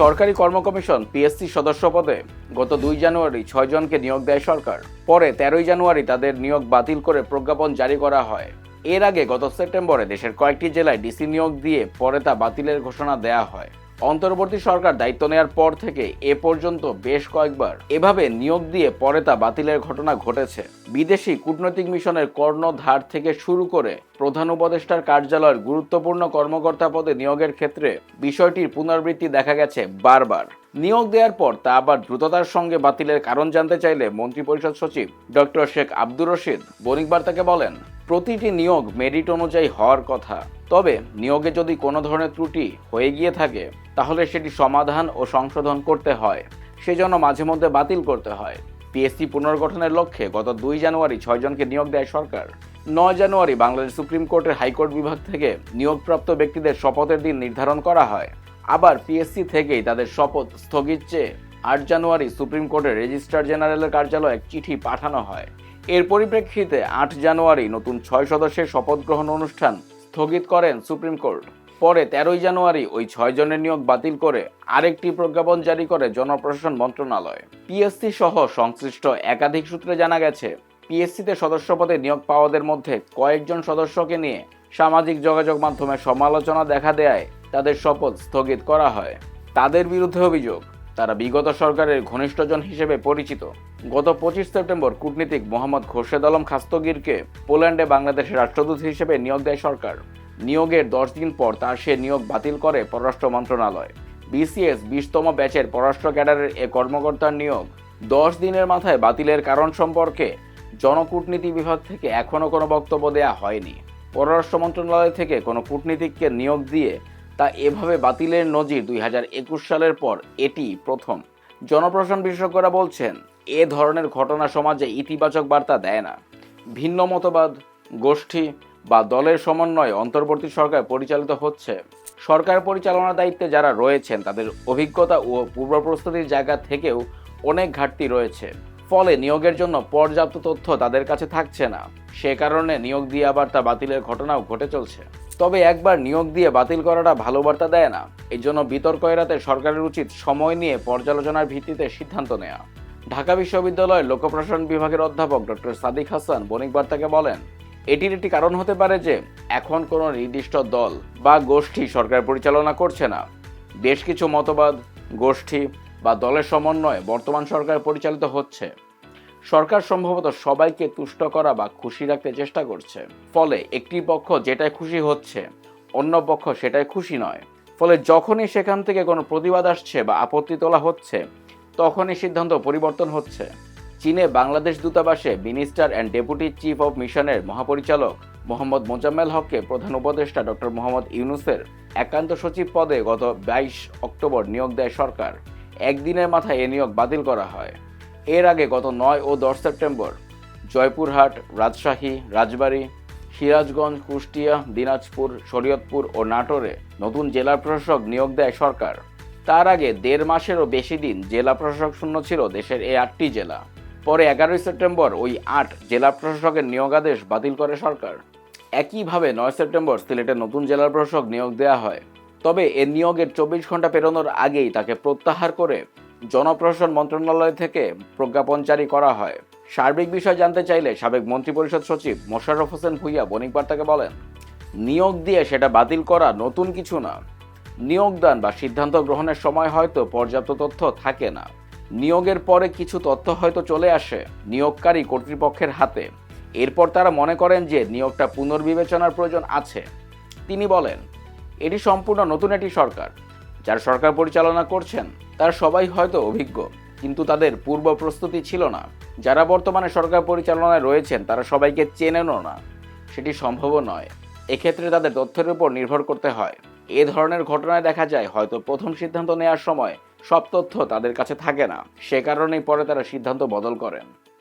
সরকারি কর্মকমিশন পিএসসি সদস্য পদে গত দুই জানুয়ারি ছয় জনকে নিয়োগ দেয় সরকার। পরে তেরোই জানুয়ারি তাদের নিয়োগ বাতিল করে প্রজ্ঞাপন জারি করা হয়। এর আগে গত সেপ্টেম্বরে দেশের কয়েকটি জেলায় ডিসি নিয়োগ দিয়ে পরে তা বাতিলের ঘোষণা দেয়া হয়। অন্তর্বর্তী সরকার দায়িত্ব নেওয়ার পর থেকে এ পর্যন্ত বেশ কয়েকবার এভাবে নিয়োগ দিয়ে পরে তা বাতিলের ঘটনা ঘটেছে। বিদেশি কূটনৈতিক মিশনের কর্ণধার থেকে শুরু করে প্রধান উপদেষ্টার কার্যালয়ের গুরুত্বপূর্ণ কর্মকর্তা পদে নিয়োগের ক্ষেত্রে বিষয়টির পুনরাবৃত্তি দেখা গেছে বারবার। নিয়োগ দেওয়ার পর তা আবার দ্রুততার সঙ্গে বাতিলের কারণ জানতে চাইলে মন্ত্রিপরিষদ সচিব ডক্টর শেখ আব্দুর রশিদ বণিক বার্তাকে বলেন প্রতিটি নিয়োগ মেরিট অনুযায়ী হওয়ার কথা। তবে নিয়োগে যদি কোনো ধরনের ত্রুটি হয়ে গিয়ে থাকে, তাহলে সেটি সমাধান ও সংশোধন করতে হয়। সেজন্য মাঝে মধ্যে বাতিল করতে হয়। পিএসসি পুনর্গঠনের লক্ষ্যে গত দুই জানুয়ারি ছয়জনকে নিয়োগ দেয় সরকার। নয় জানুয়ারি বাংলাদেশ সুপ্রিম কোর্টের হাইকোর্ট বিভাগ থেকে নিয়োগপ্রাপ্ত ব্যক্তিদের শপথের দিন নির্ধারণ করা হয়। আবার পিএসসি থেকেই তাদের শপথ স্থগিত চেয়ে আট জানুয়ারি সুপ্রিম কোর্টের রেজিস্ট্রার জেনারেলের কার্যালয়ে চিঠি পাঠানো হয়। এর পরিপ্রেক্ষিতে আট জানুয়ারি নতুন ছয় সদস্যের শপথ গ্রহণ অনুষ্ঠান স্থগিত করেন সুপ্রিম কোর্ট। পরে তেরোই জানুয়ারি ওই ছয় জনের নিয়োগ বাতিল করে আরেকটি প্রজ্ঞাপন জারি করে জনপ্রশাসন মন্ত্রণালয়। পিএসসি সহ সংশ্লিষ্ট একাধিক সূত্রে জানা গেছে, পিএসসিতে সদস্য পদে নিয়োগ পাওয়াদের মধ্যে কয়েকজন সদস্যকে নিয়ে সামাজিক যোগাযোগ মাধ্যমে সমালোচনা দেখা দেয় তাদের শপথ স্থগিত করা হয়। তাদের বিরুদ্ধে অভিযোগ তারা বিগত সরকারের ঘনিষ্ঠজন হিসেবে পরিচিত। গত পঁচিশ সেপ্টেম্বর কূটনীতিক মোহাম্মদ খোরশেদ আলম খাস্তগিরকে পোল্যান্ডে বাংলাদেশের রাষ্ট্রদূত হিসেবে নিয়োগ দেয় সরকার। নিয়োগের দশ দিন পর তার সে নিয়োগ বাতিল করে পররাষ্ট্র মন্ত্রণালয়। বিসিএস বিশতম ব্যাচের পররাষ্ট্র ক্যাডারের এ কর্মকর্তার নিয়োগ। দশ দিনের মাথায় বাতিলের কারণ সম্পর্কে জনকূটনীতি বিভাগ থেকে এখনও কোনো বক্তব্য দেয়া হয়নি। পররাষ্ট্র মন্ত্রণালয় থেকে কোনো কূটনীতিককে নিয়োগ দিয়ে তা এভাবে বাতিলের নজির দুই হাজার একুশ সালের পর এটি প্রথম। জনপ্রশাসন বিশেষজ্ঞরা বলছেন, এ ধরনের ঘটনা সমাজে ইতিবাচক বার্তা দেয় না। ভিন্ন মতবাদ, গোষ্ঠী বা দলের সমন্বয়ে অন্তর্বর্তী সরকার পরিচালিত হচ্ছে। সরকার পরিচালনার দায়িত্বে যারা রয়েছেন, তাদের অভিজ্ঞতা ও পূর্ব প্রস্তুতির জায়গা থেকেও অনেক ঘাটতি রয়েছে। ফলে নিয়োগের জন্য পর্যাপ্ত তথ্য তাদের কাছে থাকছে না। সে কারণে নিয়োগ দিয়ে আবার তা বাতিলের ঘটনাও ঘটে চলছে। তবে একবার নিয়োগ দিয়ে বাতিল করাটা ভালো বার্তা দেয় না। এই জন্য বিতর্ক এড়াতে সরকারের উচিত সময় নিয়ে পর্যালোচনার ভিত্তিতে সিদ্ধান্ত নেওয়া ঢাকা বিশ্ববিদ্যালয়ের লোকপ্রশাসন বিভাগের অধ্যাপক ডক্টর সাদিক হাসান বণিক বার্তাকে বলেন, এটির একটি কারণ হতে পারে যে, এখন কোনো নির্দিষ্ট দল বা গোষ্ঠী সরকার পরিচালনা করছে না। বেশ কিছু মতবাদ, গোষ্ঠী বা দলের সমন্বয়ে বর্তমান সরকার পরিচালিত হচ্ছে। সরকার সম্ভবত সবাইকে তুষ্ট করা বা খুশি রাখতে চেষ্টা করছে। ফলে একটি পক্ষ যেটাই খুশি হচ্ছে, অন্য পক্ষ সেটাই খুশি নয়। ফলে যখনই সেখান থেকে কোনো প্রতিবাদ আসছে বা আপত্তি তোলা হচ্ছে, তখনই সিদ্ধান্ত পরিবর্তন হচ্ছে। চীনে বাংলাদেশ দূতাবাসে minister and deputy chief of মিশনের মহাপরিচালক মোহাম্মদ মোজাম্মেল হককে প্রধান উপদেষ্টা ডক্টর মোহাম্মদ ইউনুসের একান্ত সচিব পদে গত বাইশ অক্টোবর নিয়োগ দেয় সরকার। একদিনের মাথায় এ নিয়োগ বাতিল করা হয়। এর আগে গত নয় ও দশ সেপ্টেম্বর জয়পুরহাট, রাজশাহী, রাজবাড়ী, সিরাজগঞ্জ, কুষ্টিয়া, দিনাজপুর, শরীয়তপুর ও নাটোরে নতুন জেলা প্রশাসক নিয়োগ দেয় সরকার। তার আগে দেড় মাসেরও বেশি দিন জেলা প্রশাসক শূন্য ছিল দেশের এই আটটি জেলা। পরে এগারোই সেপ্টেম্বর ওই আট জেলা প্রশাসকের নিয়োগাদেশ বাতিল করে সরকার। একইভাবে নয় সেপ্টেম্বর সিলেটে নতুন জেলা প্রশাসক নিয়োগ দেওয়া হয়। তবে এ নিয়োগের চব্বিশ ঘণ্টা পেরোনোর আগেই তাকে প্রত্যাহার করে জনপ্রশাসন মন্ত্রণালয় থেকে প্রজ্ঞাপন জারি করা হয়। সার্বিক বিষয় জানতে চাইলে সাবেক মন্ত্রিপরিষদ সচিব মোশাররফ হোসেন ভুইয়া বণিক বার্তাকে বলেন, নিয়োগ দিয়ে সেটা বাতিল করা নতুন কিছু না। নিয়োগদান বা সিদ্ধান্ত গ্রহণের সময় হয়তো পর্যাপ্ত তথ্য থাকে না। নিয়োগের পরে কিছু তথ্য হয়তো চলে আসে নিয়োগকারী কর্তৃপক্ষের হাতে। এরপর তারা মনে করেন যে নিয়োগটা পুনর্বিবেচনার প্রয়োজন আছে। তিনি বলেন এটি সম্পূর্ণ নতুন একটি সরকার। যার সরকার পরিচালনা করছেন, তারা সবাই হয়তো অভিজ্ঞ, কিন্তু তাদের পূর্ব প্রস্তুতি ছিল না। যারা বর্তমানে সরকার পরিচালনায় রয়েছেন, তারা সবাইকে চেনেনও না। সেটি সম্ভবও নয়। এক্ষেত্রে তাদের তথ্যের উপর নির্ভর করতে হয়। এ ধরনের ঘটনায় দেখা যায়, হয়তো প্রথম সিদ্ধান্ত নেওয়ার সময় সব তথ্য তাদের কাছে থাকে না। সে কারণেই পরে তারা সিদ্ধান্ত বদল করেন।